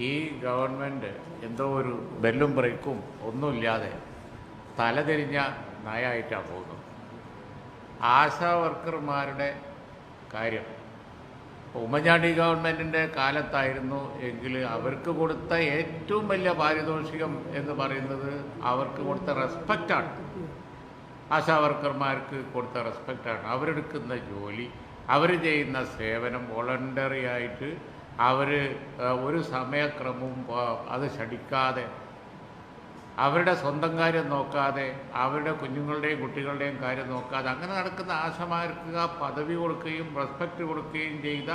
ഈ ഗവൺമെന്റ് എന്തോ ഒരു ബെല്ലും ബ്രേക്കും ഒന്നുമില്ലാതെ തലതിരിഞ്ഞ നയമായിട്ടാണ് പോകുന്നത്. ആശാ വർക്കർമാരുടെ കാര്യം. ഉമ്മൻചാണ്ടി ഗവൺമെന്റിന്റെ കാലത്തായിരുന്നു എങ്കിൽ അവർക്ക് കൊടുത്ത ഏറ്റവും വലിയ പാരിതോഷികം എന്ന് പറയുന്നത് അവർക്ക് കൊടുത്ത റെസ്പെക്റ്റാണ്. ആശാ വർക്കർമാർക്ക് കൊടുത്ത റെസ്പെക്റ്റാണ്. അവരെടുക്കുന്ന ജോലി അവർ ചെയ്യുന്ന സേവനം വോളണ്ടറി ആയിട്ട് അവർ ഒരു സമയക്രമവും അത് ശടിക്കാതെ അവരുടെ സ്വന്തം കാര്യം നോക്കാതെ അവരുടെ കുഞ്ഞുങ്ങളുടെയും കുട്ടികളുടെയും കാര്യം നോക്കാതെ അങ്ങനെ നടക്കുന്ന ആശമാർക്ക് പദവി കൊടുക്കുകയും റെസ്പെക്റ്റ് കൊടുക്കുകയും ചെയ്ത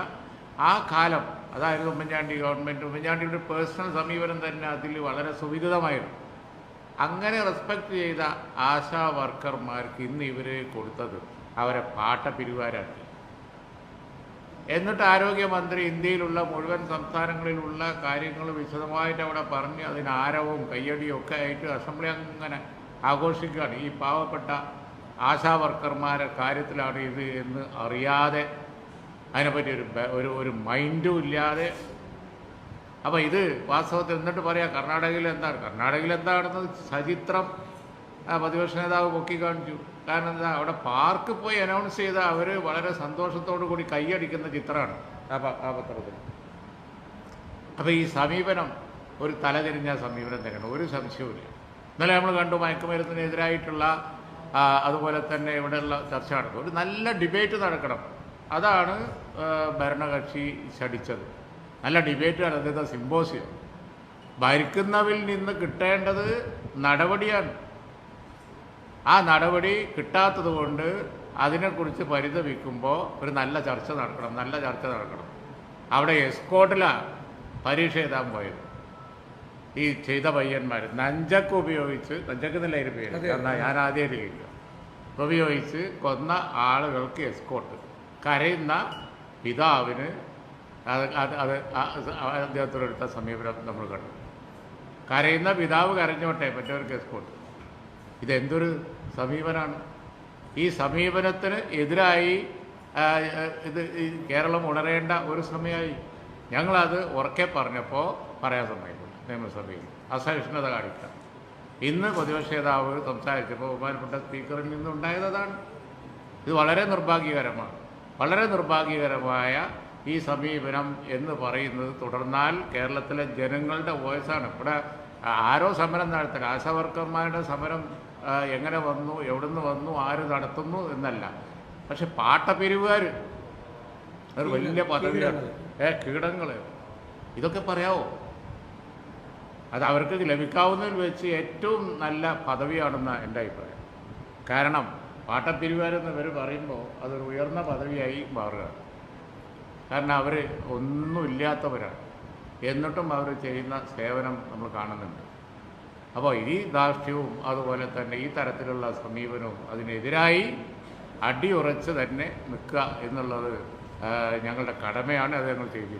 ആ കാലം അതായിരുന്നു ഉമ്മൻചാണ്ടി ഗവൺമെന്റ് ഉമ്മൻചാണ്ടിയുടെ പേഴ്സണൽ സമീപനം തന്നെ അതിൽ വളരെ സുവിദിതമായിരുന്നു. അങ്ങനെ റെസ്പെക്റ്റ് ചെയ്ത ആശാ വർക്കർമാർക്ക് ഇന്ന് ഇവരെ കൊടുത്തത് അവരെ പാട്ട പിരിവാരാക്കി. എന്നിട്ട് ആരോഗ്യമന്ത്രി ഇന്ത്യയിലുള്ള മുഴുവൻ സംസ്ഥാനങ്ങളിലുള്ള കാര്യങ്ങൾ വിശദമായിട്ട് അവിടെ പറഞ്ഞ് അതിന് ആരവും കയ്യടിയും ഒക്കെ ആയിട്ട് അസംബ്ലി അങ്ങനെ ആഘോഷിക്കുകയാണ്. ഈ പാവപ്പെട്ട ആശാ വർക്കർമാരെ കാര്യത്തിലാണ് ഇത് എന്ന് അറിയാതെ അതിനെപ്പറ്റി ഒരു ഒരു ഒരു മൈൻഡും ഇല്ലാതെ. അപ്പോൾ ഇത് വാസ്തവത്തിൽ എന്നിട്ട് പറയാം കർണാടകയിൽ എന്താണ്? കർണാടകയിൽ എന്താണെന്ന് സചിത്രം പ്രതിപക്ഷ നേതാവ് പൊക്കി കാണിച്ചു കാരണം എന്താ അവിടെ പാർക്ക് പോയി അനൗൺസ് ചെയ്ത അവർ വളരെ സന്തോഷത്തോടു കൂടി കൈയടിക്കുന്ന ചിത്രമാണ് ആ പത്രത്തിൽ. അപ്പോൾ ഈ സമീപനം ഒരു തലതിരിഞ്ഞ സമീപനം തന്നെയാണ്. ഒരു സംശയവുമില്ല ഇന്നലെ നമ്മൾ കണ്ടു മയക്കുമരുന്നിനെതിരായിട്ടുള്ള അതുപോലെ തന്നെ ഇവിടെയുള്ള ചർച്ച നടക്കും ഒരു നല്ല ഡിബേറ്റ് നടക്കണം. അതാണ് ഭരണകക്ഷി ശടിച്ചത് നല്ല ഡിബേറ്റ് നടത്തുന്ന സിമ്പോസിയം ഭരിക്കുന്നവിൽ നിന്ന് കിട്ടേണ്ടത് നടപടിയാണ്. ആ നടപടി കിട്ടാത്തത് കൊണ്ട് അതിനെക്കുറിച്ച് പരിതപിക്കുമ്പോൾ ഒരു നല്ല ചർച്ച നടക്കണം നല്ല ചർച്ച നടക്കണം. അവിടെ എസ്കോട്ടിലാണ് പരീക്ഷ എഴുതാൻ പോയത്. ഈ ചെയ്ത പയ്യന്മാർ നഞ്ചക്ക് ഉപയോഗിച്ച് നഞ്ചക്ക് എന്നല്ല അതിന് പേര് എന്നാൽ ഞാൻ ആദ്യം കേൾക്കുക ഉപയോഗിച്ച് കൊന്ന ആളുകൾക്ക് എസ്കോട്ട് കരയുന്ന പിതാവിന് അത് അത് അത് അദ്ദേഹത്തോടെടുത്ത സമീപനം നമ്മൾ കണ്ടു. കരയുന്ന പിതാവ് കരഞ്ഞോട്ടെ മറ്റവർക്ക് എസ്കോട്ട്. ഇതെന്തൊരു സമീപനമാണ് ഈ സമീപനത്തിന് എതിരായി ഇത് കേരളം ഉണരേണ്ട ഒരു സമയമായി. ഞങ്ങളത് ഉറക്കെ പറഞ്ഞപ്പോൾ പറയാൻ സമ്മതിക്കില്ല നിയമസഭയിൽ. അസഹിഷ്ണുത കാണിക്കാം ഇന്ന് പ്രതിപക്ഷ നേതാവ് സംസാരിച്ചപ്പോൾ ബഹുമാനപ്പെട്ട സ്പീക്കറിൽ നിന്നുണ്ടായതാണ് ഇത് വളരെ നിർഭാഗ്യകരമാണ്. വളരെ നിർഭാഗ്യകരമായ ഈ സമീപനം എന്ന് പറയുന്നത് തുടർന്നാൽ കേരളത്തിലെ ജനങ്ങളുടെ വോയിസാണ്. ഇവിടെ ആരോ സമരം നടത്തുക. ആശാവർക്കർമാരുടെ സമരം എങ്ങനെ വന്നു എവിടുന്ന് വന്നു ആര് നടത്തുന്നു എന്നല്ല. പക്ഷെ പാട്ടപ്പിരിവുകാർ ഒരു വലിയ പദവിയാണ്. ഏ കീടങ്ങൾ ഇതൊക്കെ പറയാവോ? അത് അവർക്ക് ലഭിക്കാവുന്നതിൽ വെച്ച് ഏറ്റവും നല്ല പദവിയാണെന്ന എന്റെ അഭിപ്രായം. കാരണം പാട്ടപ്പിരിവാരെന്ന് ഇവർ പറയുമ്പോൾ അതൊരു ഉയർന്ന പദവിയായി മാറുകയാണ്. കാരണം അവർ ഒന്നുമില്ലാത്തവരാണ്. എന്നിട്ടും അവർ ചെയ്യുന്ന സേവനം നമ്മൾ കാണുന്നുണ്ട്. അപ്പോൾ ഈ ധാർഷ്ട്യവും അതുപോലെ തന്നെ ഈ തരത്തിലുള്ള സമീപനവും അതിനെതിരായി അടിയുറച്ച് തന്നെ നിൽക്കുക എന്നുള്ളത് ഞങ്ങളുടെ കടമയാണ്. അത് ഞങ്ങൾ ചെയ്തു